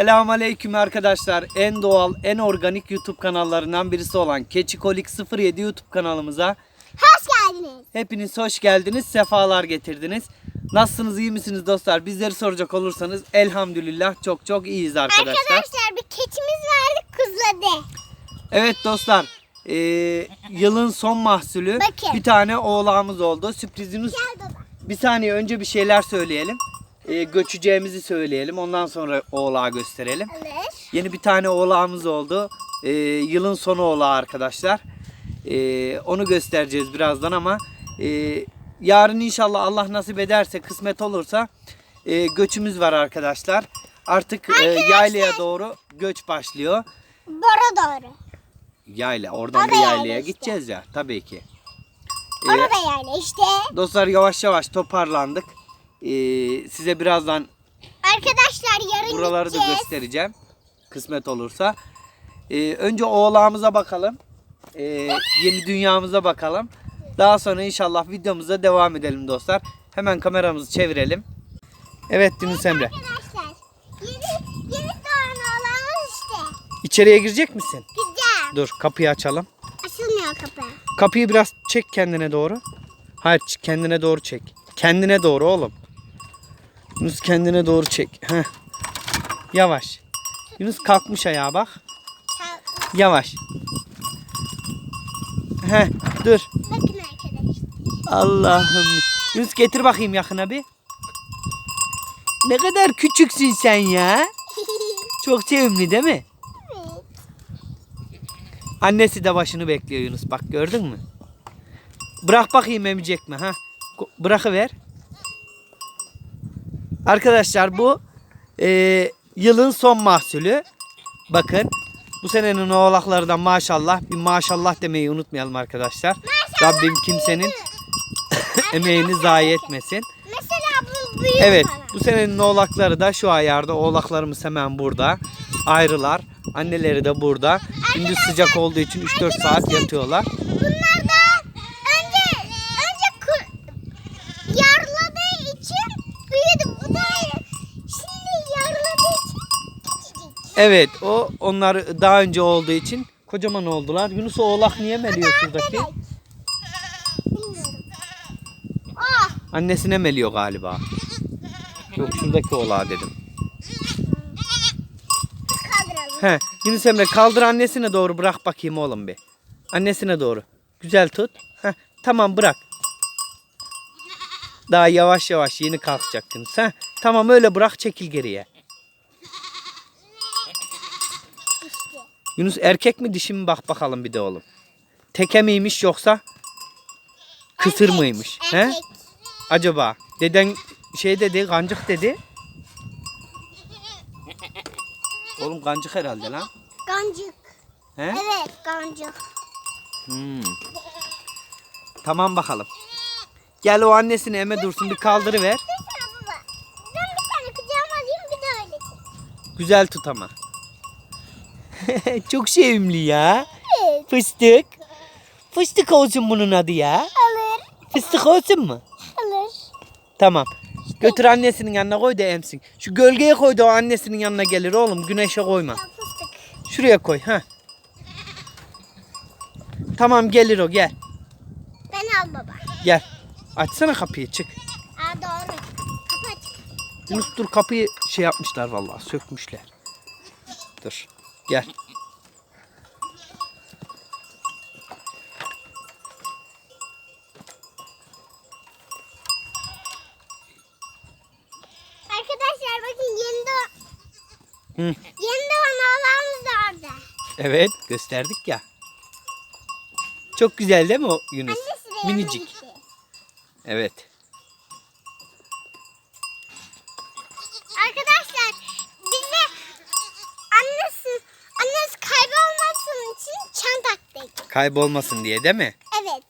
Selamünaleyküm arkadaşlar. En doğal, en organik YouTube kanallarından birisi olan Keçikolik 07 YouTube kanalımıza Hoş geldiniz. hepiniz hoş geldiniz, sefalar getirdiniz. Nasılsınız, iyi misiniz dostlar? Bizleri soracak olursanız elhamdülillah çok çok iyiyiz arkadaşlar. Arkadaşlar bir keçimiz vardı kızladı. Evet dostlar, eee, yılın son mahsulü Bakın. bir tane oğlağımız oldu. Sürprizimiz Gel baba. bir saniye önce bir şeyler söyleyelim. Eee, göçeceğimizi söyleyelim. Ondan sonra oğlağı gösterelim. Alır. Yeni bir tane oğlağımız oldu. Ee, yılın sonu oğlağı arkadaşlar. Ee, onu göstereceğiz birazdan ama e, yarın inşallah Allah nasip ederse kısmet olursa e, göçümüz var arkadaşlar. Artık e, yaylaya doğru göç başlıyor. Bora doğru. Yayla oradan Orada da yayla yaylaya işte. gideceğiz ya tabii ki. Ee, Orada yani işte. dostlar yavaş yavaş toparlandık. Ee, size birazdan Arkadaşlar yarın Buraları da gideceğiz. göstereceğim. Kısmet olursa. Ee, önce oğlağımıza bakalım. Ee, yeni dünyamıza bakalım. Daha sonra inşallah videomuza devam edelim dostlar. Hemen kameramızı çevirelim. Evet Yunus Emre. Arkadaşlar yeni, yeni doğan oğlanız işte. İçeriye girecek misin? Güzel. Dur kapıyı açalım. Açılmıyor kapı. Kapıyı biraz çek kendine doğru. Hayır kendine doğru çek. Kendine doğru oğlum. Yunus kendine doğru çek. Heh. Yavaş. Yunus kalkmış ayağa bak. Yavaş. Heh, dur. Bakın arkadaşlar. Allah'ım. Yunus getir bakayım yakına bir. Ne kadar küçüksün sen ya. Çok sevimli değil mi? evet. Annesi de başını bekliyor Yunus. Bak gördün mü? Bırak bakayım emecek mi? Ha? Bırakıver. Arkadaşlar bu e, yılın son mahsulü. Bakın bu senenin oğlaklarından maşallah bir maşallah demeyi unutmayalım arkadaşlar. Rabbim kimsenin emeğini zayi etmesin. Mesela bu büyük Evet bu senenin oğlakları da şu ayarda. Oğlaklarımız hemen burada. Ayrılar. Anneleri de burada. Gündüz sıcak olduğu için 3-4 saat yatıyorlar. Bunlar da önce önce kur, yarladığı için büyüdü. Bu da şimdi yarladığı için küçücük. Evet o onlar daha önce olduğu için kocaman oldular. Yunus oğlak niye meliyor şuradaki? Ah Annesine meliyor galiba. Yok şuradaki oğlağı dedim. He, Yunus Emre kaldır annesine doğru bırak bakayım oğlum bir. Annesine doğru. Güzel tut. Heh, tamam bırak. Daha yavaş yavaş yeni kalkacak Yunus. Heh, tamam öyle bırak çekil geriye. Yunus erkek mi dişi mi bak bakalım bir de oğlum. Teke miymiş yoksa kısır Erkek, mıymış? He? Erkek. Acaba deden şey dedi kancık dedi. Oğlum kancık herhalde lan. Gancık. He? Evet gancık. Hmm. Tamam bakalım. Gel o annesini eme dursun bir kaldırıver. Dursana baba. Ben bir tane kucağıma alayım bir de öyle. çek. Güzel tut ama. Çok sevimli ya. Evet. Fıstık. Fıstık olsun bunun adı ya. Alır. Fıstık olsun mu? Alır. Tamam. Götür annesinin yanına koy da emsin. Şu gölgeye koy da o annesinin yanına gelir oğlum. Güneşe koyma. Şuraya koy. ha. Tamam gelir o gel. Ben al baba. Gel. Açsana kapıyı çık. Aa doğru. Kapı açık. Yunus dur kapıyı şey yapmışlar vallahi sökmüşler. Dur. Gel. Arkadaşlar bakın yeni doğan, Hı. yeni doğan oğlanımız da orada. Evet gösterdik ya. Çok güzel değil mi o Yunus? Annesi de yanına Minicik. gitti. Evet. Arkadaşlar bize annesi annesi kaybolmasın için çan taktık. Kaybolmasın diye değil mi? Evet.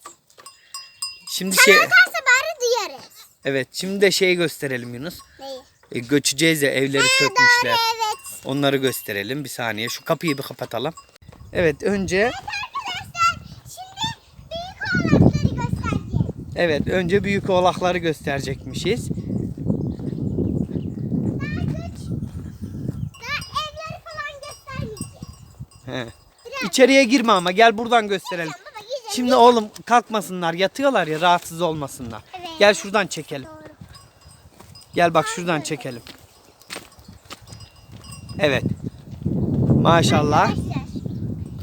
Şimdi Çan şey atarsa bari duyarız. evet şimdi de şey gösterelim Yunus. Neyi? E, göçeceğiz ya evleri Ha, sökmüşler. Doğru evet. Onları gösterelim bir saniye. Şu kapıyı bir kapatalım. Evet önce Arkadaşlar şimdi Evet önce büyük oğlakları gösterecekmişiz. Daha güç. Daha evleri falan göstermeyeceğim. He. İçeriye girme ama gel buradan gösterelim. Baba. Şimdi oğlum kalkmasınlar yatıyorlar ya rahatsız olmasınlar. Evet. Gel şuradan çekelim. Doğru. Gel bak şuradan çekelim. Evet. Maşallah. Arkadaşlar.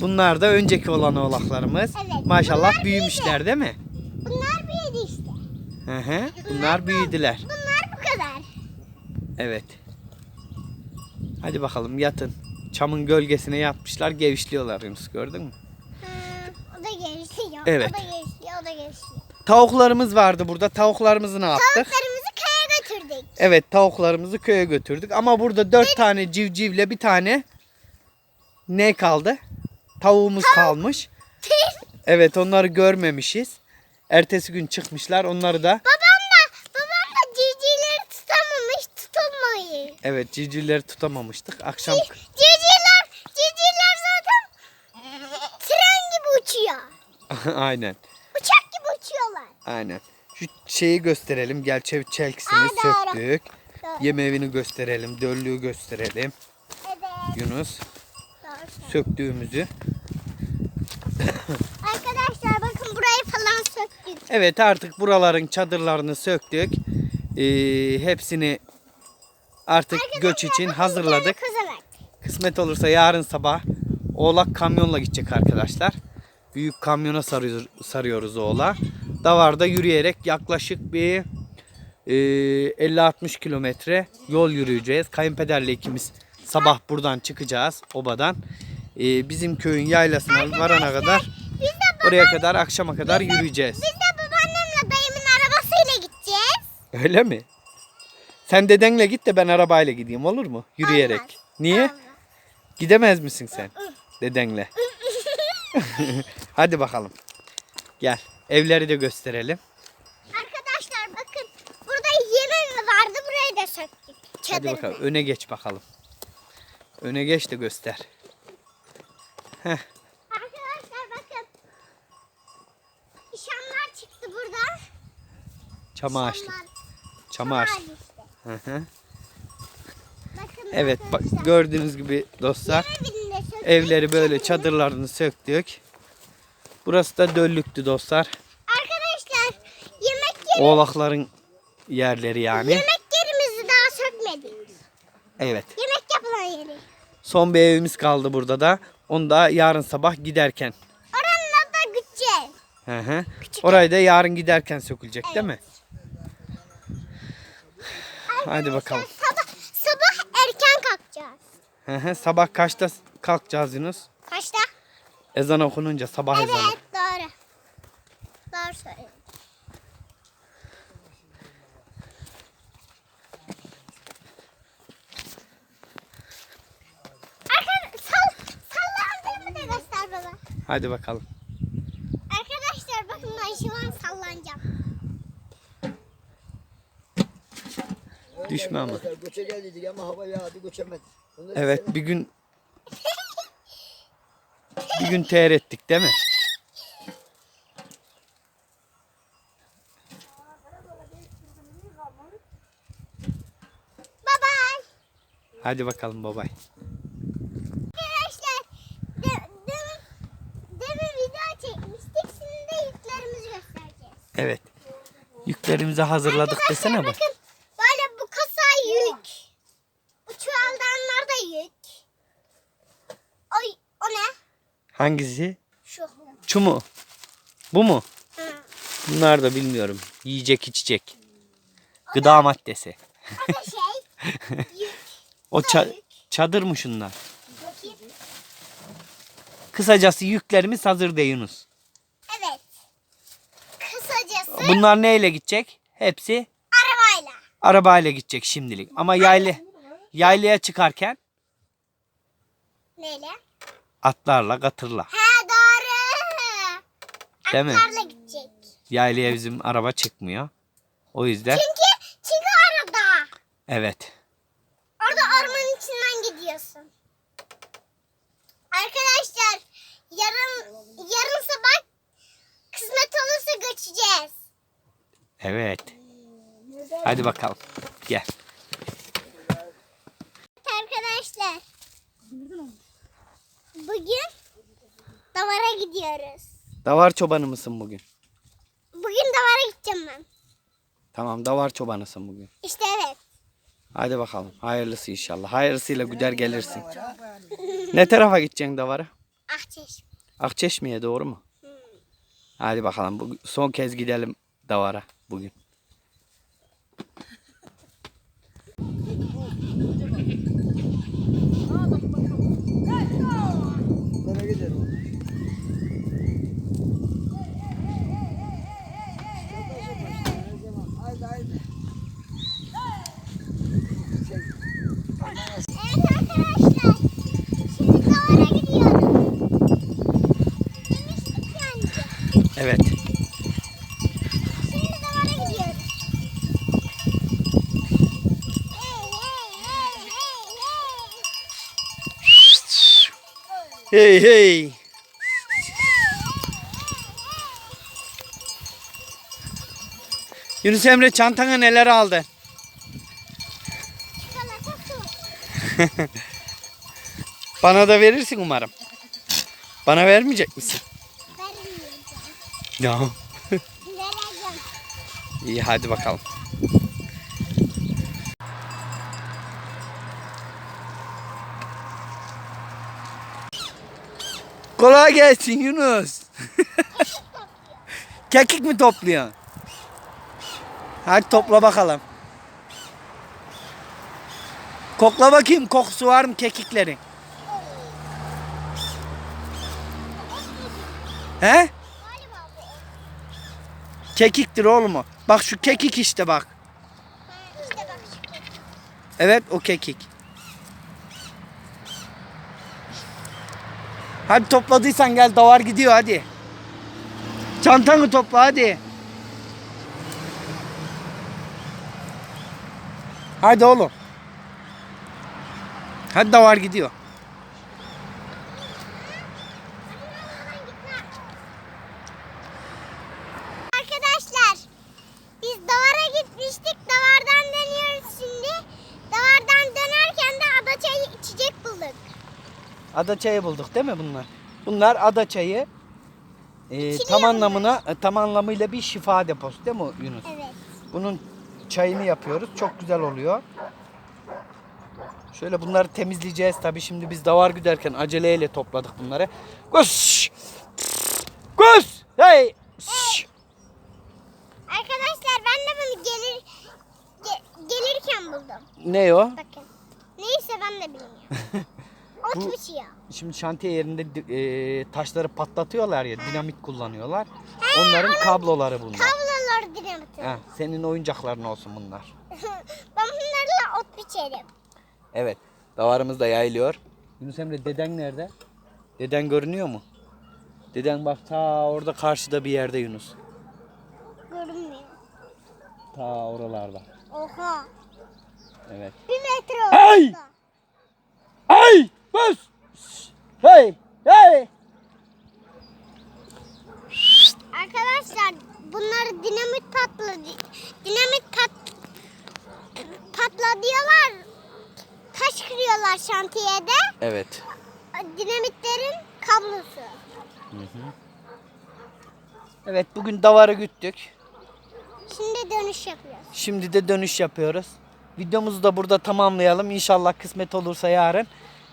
Bunlar da önceki olan oğlaklarımız. Evet, Maşallah bunlar büyümüşler değil mi? Bunlar büyüdü işte. Hı hı. Bunlar büyüdüler. Bunlar bu kadar. Evet. Hadi bakalım yatın. Çamın gölgesine yatmışlar gevişliyorlar Yunus gördün mü? Ha, o da gelişiyor. Evet. O da gelişiyor. O da gelişiyor. Tavuklarımız vardı burada. Tavuklarımızı ne yaptık? Tavuklarımızı kaya götürdük. Evet tavuklarımızı köye götürdük. Ama burada dört tane civcivle bir tane ne kaldı? Tavuğumuz kalmış. Evet onları görmemişiz. Ertesi gün çıkmışlar. Onları da babam da babam da civcivleri tutamamış tutamayı. evet civcivleri tutamamıştık. Akşam Civcivler, civcivler zaten tren gibi uçuyor. aynen. Uçak gibi uçuyorlar. Aynen. Şu şeyi gösterelim. Gerçeği çelkisini Aa, doğru. söktük. Doğru. Yemevini gösterelim. Döllüğü gösterelim. Evet. Yunus Doğru. söktüğümüzü. Arkadaşlar bakın burayı falan söktük. Evet artık buraların çadırlarını söktük. Ee, hepsini artık göç için hazırladık. Kısmet olursa yarın sabah oğlak kamyonla gidecek arkadaşlar. Büyük kamyona sarıyor, sarıyoruz oğla. Davarda yürüyerek yaklaşık bir e, 50-60 kilometre yol yürüyeceğiz. Kayınpederle ikimiz sabah buradan çıkacağız obadan. E, bizim köyün yaylasına varana kadar Biz de, oraya kadar akşama kadar yürüyeceğiz. biz de babaannemle dayımın arabasıyla gideceğiz. Öyle mi? Sen dedenle git de ben arabayla gideyim olur mu? Yürüyerek. Olmaz. Niye? Olmaz. Gidemez misin sen? Dedenle. Hadi bakalım. Gel. Evleri de gösterelim. Arkadaşlar bakın burada yemek vardı burayı da söktük. Hadi Çadırı. bakalım. Öne geç bakalım. Öne geç de göster. Heh. Arkadaşlar bakın. Şamlar çıktı burada. Şamlar. İşte. Hı hı. Bakın Evet bak arkadaşlar. gördüğünüz gibi dostlar. Söktük. Evleri böyle çadırlarını söktük. Burası da döllüktü dostlar. Arkadaşlar yemek yeri, Oğlakların yerleri yani. yemek yerimizi daha sökmedik. Evet. Yemek yapılan yeri. Son bir evimiz kaldı burada da. Onu da yarın sabah giderken. Oranın da gideceğiz. Hı hı. Orayı da yarın giderken sökülecek değil mi? Hadi bakalım. Sabah, sabah erken kalkacağız. Hı hı. Sabah kaçta kalkacağız Yunus? Kaçta? Ezan okununca sabah ezanı. Evet doğru. Doğru baba. Hadi bakalım. Arkadaşlar bakın ben şu an sallanacağım. Düşme ama. Göçeceğiz dedik ama hava yağdı göçemedik. Ondan Evet bir gün bir gün teher ettik değil mi? Bye bye. Hadi bakalım. Arkadaşlar yüklerimizi göstereceğiz. Evet. Yüklerimizi hazırladık desene bak. Bakın böyle bu kasa yük. Bu çuvaldanlar da yük. Oy o ne? Hangisi? Şu. Şu mu? Bu mu? Hı. Bunlar da bilmiyorum. Yiyecek içecek. Gıda maddesi. O da şey. yük. O ça- çadır mı şunlar? Bakayım. Kısacası yüklerimiz hazır de Yunus. Evet. Kısacası Bunlar neyle gidecek? Hepsi arabayla. arabayla gidecek şimdilik. Ama yayla yaylaya çıkarken Neyle? Atlarla, katırla. Ha doğru. Değil mi? Atlarla gidecek. Yaylaya bizim araba çıkmıyor. O yüzden Çünkü çünkü arada. evet. Orada ormanın içinden gidiyorsun. Arkadaşlar yarın yarın sabah kısmet olursa göçeceğiz. Evet. Hadi bakalım. Gel. Arkadaşlar. Bugün davara gidiyoruz. Davar çobanı mısın bugün? Bugün davara gideceğim ben. Tamam davar çobanısın bugün. İşte evet. Hadi bakalım. Hayırlısı inşallah. Hayırlısıyla güder gelirsin. Ne tarafa gideceksin davara? Ahçeşme. Akçeşme'ye doğru mu? Hadi bakalım. Son kez gidelim davara bugün. Nereye gidelim? Haydi haydi. Evet arkadaşlar. Şimdi davara gidiyoruz. Demiştik yani. Evet. Şimdi davara gidiyoruz. Hey hey hey hey hey. Yunus Emre çantana neler su. Bana da verirsin umarım. Bana vermeyecek misin? Vermeyeceğim. Ya. Vereceğim. İyi hadi bakalım. Kolay gelsin Yunus. Kekik mi topluyorsun? Hadi topla bakalım. Kokla bakayım kokusu var mı kekiklerin? He? Kekiktir oğlum o. Bak şu kekik işte bak. Evet o kekik. Hadi topladıysan gel davar gidiyor hadi. Çantanı topla hadi. Hadi oğlum. Hadi davar gidiyor. Arkadaşlar biz davara gitmiştik. Davardan dönüyoruz şimdi. Davardan dönerken de adaçayı içecek bulduk. Ada çayı bulduk değil mi bunlar? Bunlar ada çayı. Ee, İçiliyor tam anlamına, e, tam anlamıyla bir şifa deposu değil mi Yunus? Evet. Bunun çayını yapıyoruz. Çok güzel oluyor. Şöyle bunları temizleyeceğiz. Tabii şimdi biz davar güderken aceleyle topladık bunları. Kus! Kus! Hey! Arkadaşlar ben de bunu gelir ge- gelirken buldum. Ne o? Bakın. Neyse ben de bilmiyorum. Bu- Otmuş ya. Şimdi şantiye yerinde e, taşları patlatıyorlar ya, dinamit kullanıyorlar. Onların kabloları bunlar. Kablolar dinamiti. Heh, senin oyuncakların olsun bunlar. ben bunlarla ot biçerim. Evet. Davarımız da yayılıyor. Yunus Emre deden nerede? Deden görünüyor mu? Deden bak ta orada karşıda bir yerde Yunus. Görünmüyor. Ta oralarda. Oha. Evet. Bir metre Hey! orada. Hey! Bas! Hey! Hey! Arkadaşlar bunları dinamit patladı. Dinamit pat patla diyorlar. Taş kırıyorlar şantiyede. Evet. Dinamitlerin kablosu. Evet bugün davarı güttük. Şimdi dönüş yapıyoruz. Şimdi de dönüş yapıyoruz. Videomuzu da burada tamamlayalım. İnşallah kısmet olursa yarın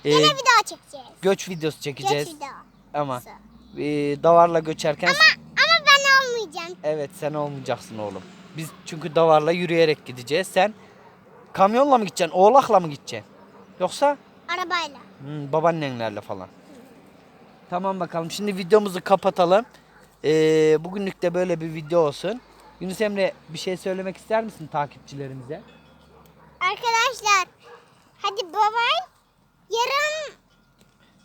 Yine video çekeceğiz. göç videosu çekeceğiz. Geç video. Ama e, davarla göçerken Ama, ama ben olmayacağım. evet sen olmayacaksın oğlum. Biz çünkü davarla yürüyerek gideceğiz. Sen kamyonla mı gideceksin? Oğlakla mı gideceksin? Yoksa Arabayla. Hmm, babaannenlerle falan. Tamam bakalım. Şimdi videomuzu kapatalım. Ee, bugünlük de böyle bir video olsun. Yunus Emre bir şey söylemek ister misin takipçilerimize? Arkadaşlar hadi babay. Yarın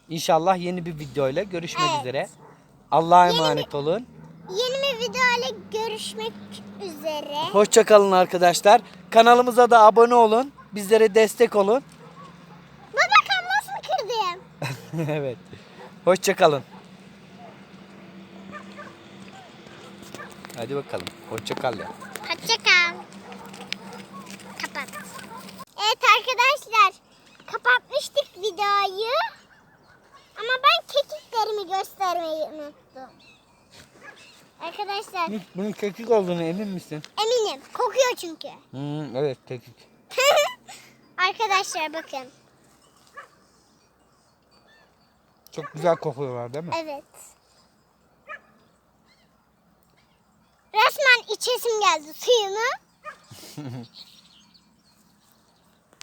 İnşallah yeni bir videoyla görüşmek Evet. üzere. Allah'a emanet olun. yeni bir videoyla görüşmek üzere. Hoşçakalın arkadaşlar. Kanalımıza da abone olun. Bizlere destek olun. Baba kalmasını kırdım. evet. Hoşçakalın. Hadi bakalım. Hoşçakal ya. Hoşça kal. Kapat. Evet arkadaşlar kapatmıştık videoyu. Ama ben kekiklerimi göstermeyi unuttum. Arkadaşlar Bunun kekik olduğunu emin misin? eminim kokuyor çünkü. Hmm, evet kekik. Arkadaşlar bakın. Çok güzel kokuyorlar değil mi? Evet. Resmen içesim geldi suyunu.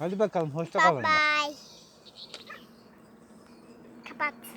Hadi bakalım hoşça Bye kalın. bye. Kapat.